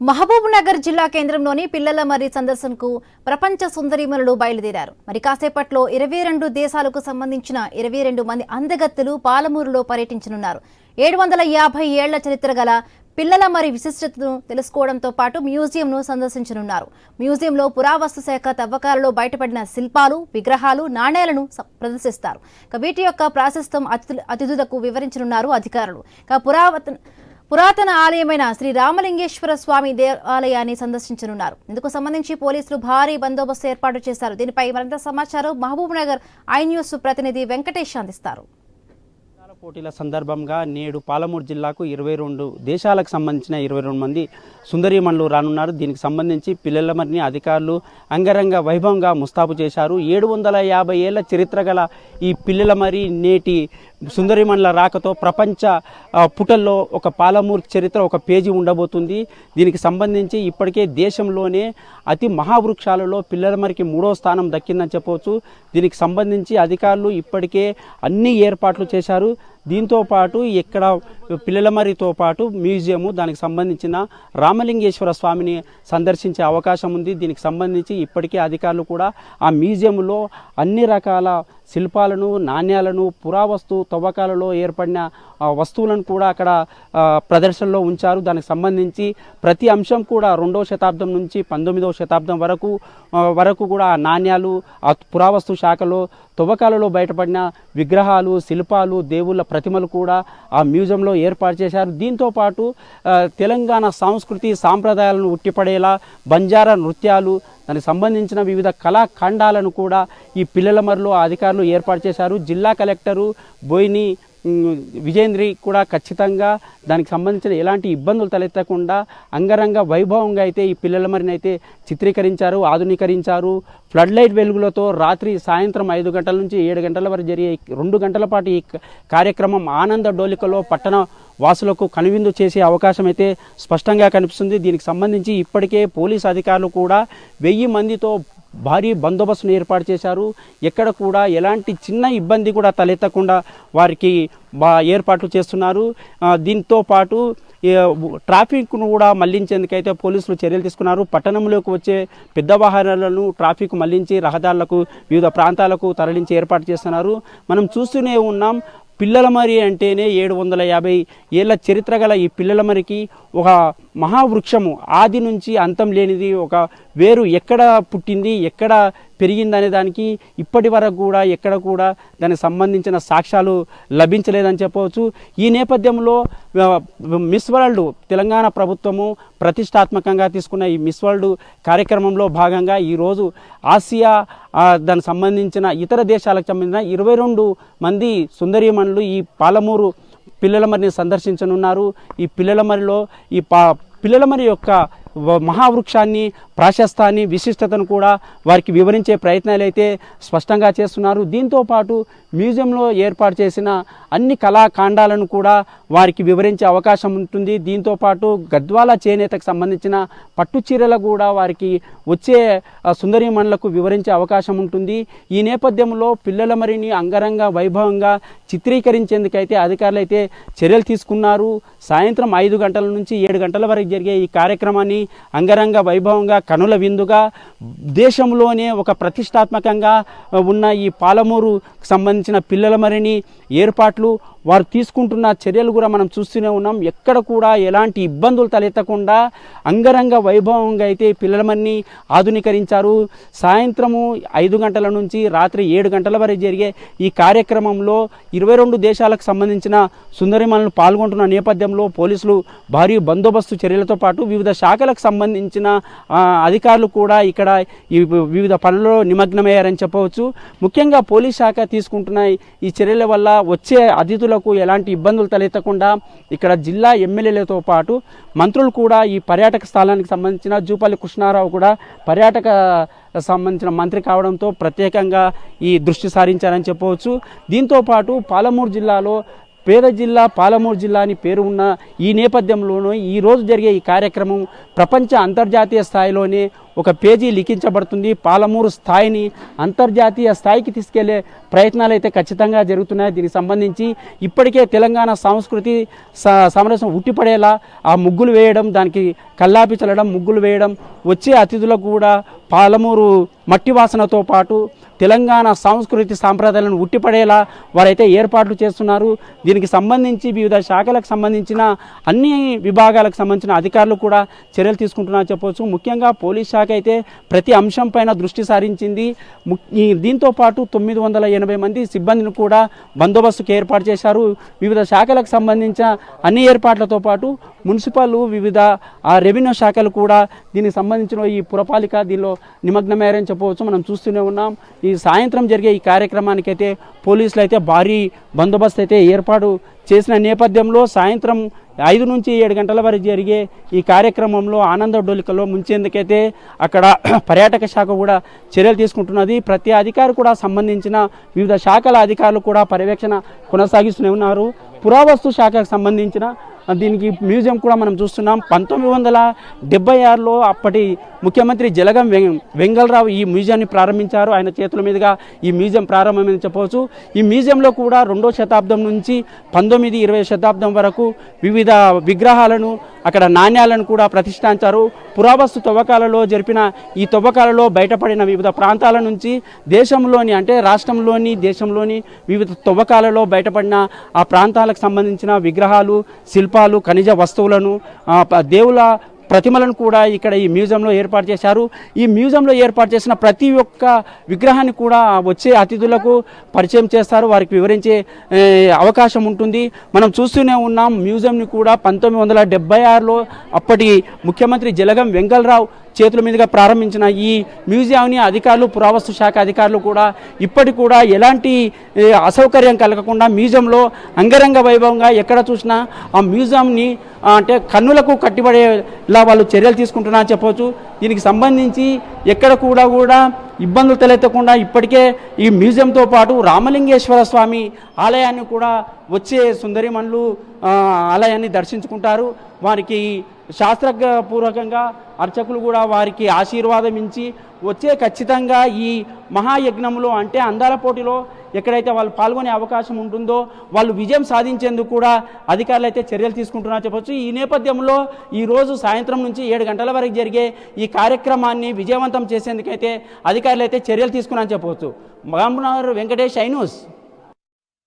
మహబూబ్నగర్ జిల్లా కేంద్రంలోని పిల్లల మరి సందర్శనకు ప్రపంచ సుందరిమణులు బయలుదేరారు. మరి కాసేపట్లో ఇరవై రెండు దేశాలకు సంబంధించిన ఇరవై రెండు మంది అందగత్తులు పాలమూరులో పర్యటించనున్నారు. ఏడు వందల యాభై ఏళ్ళ చరిత్ర గల పిల్లల మరి విశిష్టతను తెలుసుకోవడంతో పాటు మ్యూజియంను సందర్శించనున్నారు. మ్యూజియంలో పురావస్తు శాఖ తవ్వకాలలో బయటపడిన శిల్పాలు విగ్రహాలు నాణేలను ప్రదర్శిస్తారు. వీటి యొక్క ప్రాశస్తం అతిథులకు వివరించనున్నారు అధికారులు. పురావత పురాతన ఆలయమైన శ్రీ రామలింగేశ్వర స్వామి దేవాలయాన్ని సందర్శించనున్నారు. ఇందుకు సంబంధించి పోలీసులు భారీ బందోబస్తు ఏర్పాటు చేశారు. దీనిపై మరింత సమాచారం మహబూబ్ నగర్ ఐ న్యూస్ ప్రతినిధి వెంకటేష్ అందిస్తారు. పోటీల సందర్భంగా నేడు పాలమూరు జిల్లాకు ఇరవై రెండు దేశాలకు సంబంధించిన ఇరవై రెండు మంది సుందరీమణులు రానున్నారు. దీనికి సంబంధించి పిల్లల మరిని అధికారులు అంగరంగ వైభవంగా ముస్తాబు చేశారు. ఏడు వందల యాభై ఏళ్ళ చరిత్ర గల ఈ పిల్లల మరి నేటి సుందరిమణుల రాకతో ప్రపంచ పుటల్లో ఒక పాలమూరు చరిత్ర ఒక పేజీ ఉండబోతుంది. దీనికి సంబంధించి ఇప్పటికే దేశంలోనే అతి మహావృక్షాలలో పిల్లల మరికి మూడో స్థానం దక్కిందని చెప్పవచ్చు. దీనికి సంబంధించి అధికారులు ఇప్పటికే అన్ని ఏర్పాట్లు చేశారు. దీంతో పాటు ఇక్కడ పిల్లలమరితో పాటు మ్యూజియము దానికి సంబంధించిన రామలింగేశ్వర స్వామిని సందర్శించే అవకాశం ఉంది. దీనికి సంబంధించి ఇప్పటికే అధికారులు కూడా ఆ మ్యూజియంలో అన్ని రకాల శిల్పాలను నాణ్యాలను పురావస్తు తవ్వకాలలో ఏర్పడిన వస్తువులను కూడా అక్కడ ప్రదర్శనలో ఉంచారు. దానికి సంబంధించి ప్రతి అంశం కూడా రెండవ శతాబ్దం నుంచి పంతొమ్మిదవ శతాబ్దం వరకు వరకు కూడా ఆ నాణ్యాలు ఆ పురావస్తు శాఖలో తవ్వకాలలో బయటపడిన విగ్రహాలు శిల్పాలు దేవుళ్ళ ప్రతిమలు కూడా ఆ మ్యూజియంలో ఏర్పాటు చేశారు. దీంతో పాటు తెలంగాణ సంస్కృతి సాంప్రదాయాలను ఉట్టిపడేలా బంజారా నృత్యాలు దానికి సంబంధించిన వివిధ కళాఖండాలను కూడా ఈ పిల్లల మరిలో అధికారులు ఏర్పాటు చేశారు. జిల్లా కలెక్టరు బోయిని విజేంద్రి కూడా ఖచ్చితంగా దానికి సంబంధించిన ఎలాంటి ఇబ్బందులు తలెత్తకుండా అంగరంగ వైభవంగా అయితే ఈ పిల్లల మరిని అయితే చిత్రీకరించారు ఆధునీకరించారు. ఫ్లడ్ లైట్ వెలుగులతో రాత్రి సాయంత్రం ఐదు గంటల నుంచి ఏడు గంటల వరకు జరిగే రెండు గంటల పాటు ఈ కార్యక్రమం ఆనంద డోలికలో పట్టణ వాసులకు కనువిందు చేసే అవకాశం అయితే స్పష్టంగా కనిపిస్తుంది. దీనికి సంబంధించి ఇప్పటికే పోలీస్ అధికారులు కూడా వెయ్యి మందితో భారీ బందోబస్తును ఏర్పాటు చేశారు. ఎక్కడ కూడా ఎలాంటి చిన్న ఇబ్బంది కూడా తలెత్తకుండా వారికి బా ఏర్పాట్లు చేస్తున్నారు. దీంతో పాటు ట్రాఫిక్ను కూడా మళ్ళించేందుకైతే పోలీసులు చర్యలు తీసుకున్నారు. పట్టణంలోకి వచ్చే పెద్ద వాహనాలను ట్రాఫిక్ మళ్ళించి రహదారులకు వివిధ ప్రాంతాలకు తరలించి ఏర్పాటు చేస్తున్నారు. మనం చూస్తూనే ఉన్నాం పిల్లల మరి అంటేనే ఏడు వందల యాభై ఏళ్ళ చరిత్ర గల ఈ పిల్లల మరికి ఒక మహావృక్షము. ఆది నుంచి అంతం లేనిది ఒక వేరు ఎక్కడ పుట్టింది ఎక్కడ పెరిగిందనే దానికి ఇప్పటి వరకు కూడా ఎక్కడ కూడా దానికి సంబంధించిన సాక్ష్యాలు లభించలేదని చెప్పవచ్చు. ఈ నేపథ్యంలో మిస్ వరల్డ్ తెలంగాణ ప్రభుత్వము ప్రతిష్టాత్మకంగా తీసుకున్న ఈ మిస్ వరల్డ్ కార్యక్రమంలో భాగంగా ఈరోజు ఆసియా దానికి సంబంధించిన ఇతర దేశాలకు సంబంధించిన ఇరవై రెండు మంది సుందరీమణులు ఈ పాలమూరు పిల్లల మరిని సందర్శించనున్నారు. ఈ పిల్లల మరిలో ఈ పా పిల్లల మరి యొక్క మహావృక్షాన్ని ప్రాశస్తాన్ని విశిష్టతను కూడా వారికి వివరించే ప్రయత్నాలు అయితే స్పష్టంగా చేస్తున్నారు. దీంతో పాటు మ్యూజియంలో ఏర్పాటు చేసిన అన్ని కళాఖండాలను కూడా వారికి వివరించే అవకాశం ఉంటుంది. దీంతో పాటు గద్వాల చేనేతకు సంబంధించిన పట్టు చీరలు కూడా వారికి వచ్చే సుందరీమణులకు వివరించే అవకాశం ఉంటుంది. ఈ నేపథ్యంలో పిల్లల మరిని అంగరంగ వైభవంగా చిత్రీకరించేందుకైతే అధికారులు అయితే చర్యలు తీసుకున్నారు. సాయంత్రం ఐదు గంటల నుంచి ఏడు గంటల వరకు జరిగే ఈ కార్యక్రమాన్ని అంగరంగ వైభవంగా కనుల విందుగా దేశంలోనే ఒక ప్రతిష్టాత్మకంగా ఉన్న ఈ పాలమూరు సంబంధించిన పిల్లల మరిని ఏర్పాట్లు వారు తీసుకుంటున్న చర్యలు కూడా మనం చూస్తూనే ఉన్నాం. ఎక్కడ కూడా ఎలాంటి ఇబ్బందులు తలెత్తకుండా అంగరంగ వైభవంగా అయితే పిల్లలమన్నీ ఆధునీకరించారు. సాయంత్రము ఐదు గంటల నుంచి రాత్రి ఏడు గంటల వరకు జరిగే ఈ కార్యక్రమంలో ఇరవై రెండు దేశాలకు సంబంధించిన సుందరిమలను పాల్గొంటున్న నేపథ్యంలో పోలీసులు భారీ బందోబస్తు చర్యలతో పాటు వివిధ శాఖలకు సంబంధించిన అధికారులు కూడా ఇక్కడ ఈ వివిధ పనుల్లో నిమగ్నమయ్యారని చెప్పవచ్చు. ముఖ్యంగా పోలీస్ శాఖ తీసుకుంటున్న ఈ చర్యల వల్ల వచ్చే పర్యాటకులకు ఎలాంటి ఇబ్బందులు తలెత్తకుండా ఇక్కడ జిల్లా ఎమ్మెల్యేలతో పాటు మంత్రులు కూడా ఈ పర్యాటక స్థలానికి సంబంధించిన జూపల్లి కృష్ణారావు కూడా పర్యాటక సంబంధించిన మంత్రి కావడంతో ప్రత్యేకంగా ఈ దృష్టి సారించారని చెప్పవచ్చు. దీంతో పాటు పాలమూరు జిల్లాలో పేద జిల్లా పాలమూరు జిల్లా అని పేరు ఉన్న ఈ నేపథ్యంలోనూ ఈరోజు జరిగే ఈ కార్యక్రమం ప్రపంచ అంతర్జాతీయ స్థాయిలోనే ఒక పేజీ లిఖించబడుతుంది. పాలమూరు స్థాయిని అంతర్జాతీయ స్థాయికి తీసుకెళ్ళే ప్రయత్నాలు అయితే ఖచ్చితంగా జరుగుతున్నాయి. దీనికి సంబంధించి ఇప్పటికే తెలంగాణ సంస్కృతి సమరసం ఉట్టిపడేలా ఆ ముగ్గులు వేయడం దానికి కల్లాపి చల్లడం ముగ్గులు వేయడం వచ్చే అతిథులకు కూడా పాలమూరు మట్టి వాసనతో పాటు తెలంగాణ సంస్కృతి సాంప్రదాయాలను ఉట్టిపడేలా వారైతే ఏర్పాట్లు చేస్తున్నారు. దీనికి సంబంధించి వివిధ శాఖలకు సంబంధించిన అన్ని విభాగాలకు సంబంధించిన అధికారులు కూడా చర్యలు తీసుకుంటున్నారు చెప్పవచ్చు. ముఖ్యంగా పోలీస్ శాఖ అయితే ప్రతి అంశం పైన దృష్టి సారించింది. ఈ దీంతో పాటు తొమ్మిది వందల ఎనభై మంది సిబ్బందిని కూడా బందోబస్తుకు ఏర్పాటు చేశారు. వివిధ శాఖలకు సంబంధించిన అన్ని ఏర్పాట్లతో పాటు మున్సిపల్ వివిధ రెవెన్యూ శాఖలు కూడా దీనికి సంబంధించిన ఈ పురపాలిక దీనిలో నిమగ్నమయ్యారని చెప్పవచ్చు. మనం చూస్తూనే ఉన్నాం. ఈ సాయంత్రం జరిగే ఈ కార్యక్రమానికి అయితే పోలీసులు అయితే భారీ బందోబస్తు అయితే ఏర్పాటు చేసిన నేపథ్యంలో సాయంత్రం ఐదు నుంచి ఏడు గంటల వరకు జరిగే ఈ కార్యక్రమంలో ఆనంద డోలికలో ముంచేందుకైతే అక్కడ పర్యాటక శాఖ కూడా చర్యలు తీసుకుంటున్నది. ప్రతి అధికారి కూడా సంబంధించిన వివిధ శాఖల అధికారులు కూడా పర్యవేక్షణ కొనసాగిస్తూనే ఉన్నారు. పురావస్తు శాఖకు సంబంధించిన దీనికి మ్యూజియం కూడా మనం చూస్తున్నాం. పంతొమ్మిది వందల డెబ్బై ఆరులో అప్పటి ముఖ్యమంత్రి జలగం వెం- వెంగళరావు ఈ మ్యూజియాన్ని ప్రారంభించారు. ఆయన చేతుల మీదుగా ఈ మ్యూజియం ప్రారంభమని చెప్పవచ్చు. ఈ మ్యూజియంలో కూడా రెండో శతాబ్దం నుంచి పంతొమ్మిది ఇరవై శతాబ్దం వరకు వివిధ విగ్రహాలను అక్కడ నాణ్యాలను కూడా ప్రతిష్ఠించారు. పురావస్తు తవ్వకాలలో జరిపిన ఈ తవ్వకాలలో బయటపడిన వివిధ ప్రాంతాల నుంచి దేశంలోని అంటే రాష్ట్రంలోని దేశంలోని వివిధ తవ్వకాలలో బయటపడిన ఆ ప్రాంతాలకు సంబంధించిన విగ్రహాలు శిల్పాలు ఖనిజ వస్తువులను దేవుల ప్రతిమలను కూడా ఇక్కడ ఈ మ్యూజియంలో ఏర్పాటు చేశారు. ఈ మ్యూజియంలో ఏర్పాటు చేసిన ప్రతి ఒక్క విగ్రహాన్ని కూడా వచ్చే అతిథులకు పరిచయం చేస్తారు. వారికి వివరించే అవకాశం ఉంటుంది. మనం చూస్తూనే ఉన్నాం మ్యూజియంని కూడా పంతొమ్మిది వందల ఆరులో అప్పటి ముఖ్యమంత్రి జలగం వెంగళరావు చేతుల మీదుగా ప్రారంభించిన ఈ మ్యూజియంని అధికారులు పురావస్తు శాఖ అధికారులు కూడా ఇప్పటికి కూడా ఎలాంటి అసౌకర్యం కలగకుండా మ్యూజియంలో అంగరంగ వైభవంగా ఎక్కడ చూసినా ఆ మ్యూజియంని అంటే కన్నులకు కట్టిపడేలా వాళ్ళు చర్యలు తీసుకుంటున్నారని చెప్పవచ్చు. దీనికి సంబంధించి ఎక్కడ కూడా కూడా ఇబ్బందులు తలెత్తకుండా ఇప్పటికే ఈ మ్యూజియంతో పాటు రామలింగేశ్వర స్వామి ఆలయాన్ని కూడా వచ్చే సుందరిమణులు ఆలయాన్ని దర్శించుకుంటారు. వారికి శాస్త్రపూర్వకంగా అర్చకులు కూడా వారికి ఆశీర్వాదం ఇచ్చి వచ్చే ఖచ్చితంగా ఈ మహాయజ్ఞంలో అంటే అందాల పోటీలో ఎక్కడైతే వాళ్ళు పాల్గొనే అవకాశం ఉంటుందో వాళ్ళు విజయం సాధించేందుకు కూడా అధికారులు అయితే చర్యలు తీసుకుంటున్నారు చెప్పొచ్చు. ఈ నేపథ్యంలో ఈ రోజు సాయంత్రం నుంచి ఏడు గంటల వరకు జరిగే ఈ కార్యక్రమాన్ని విజయవంతం చేసేందుకైతే అధికారులు అయితే చర్యలు తీసుకున్నారని చెప్పవచ్చు మహబూబ్నగర్ వెంకటేష్ ఐనూస్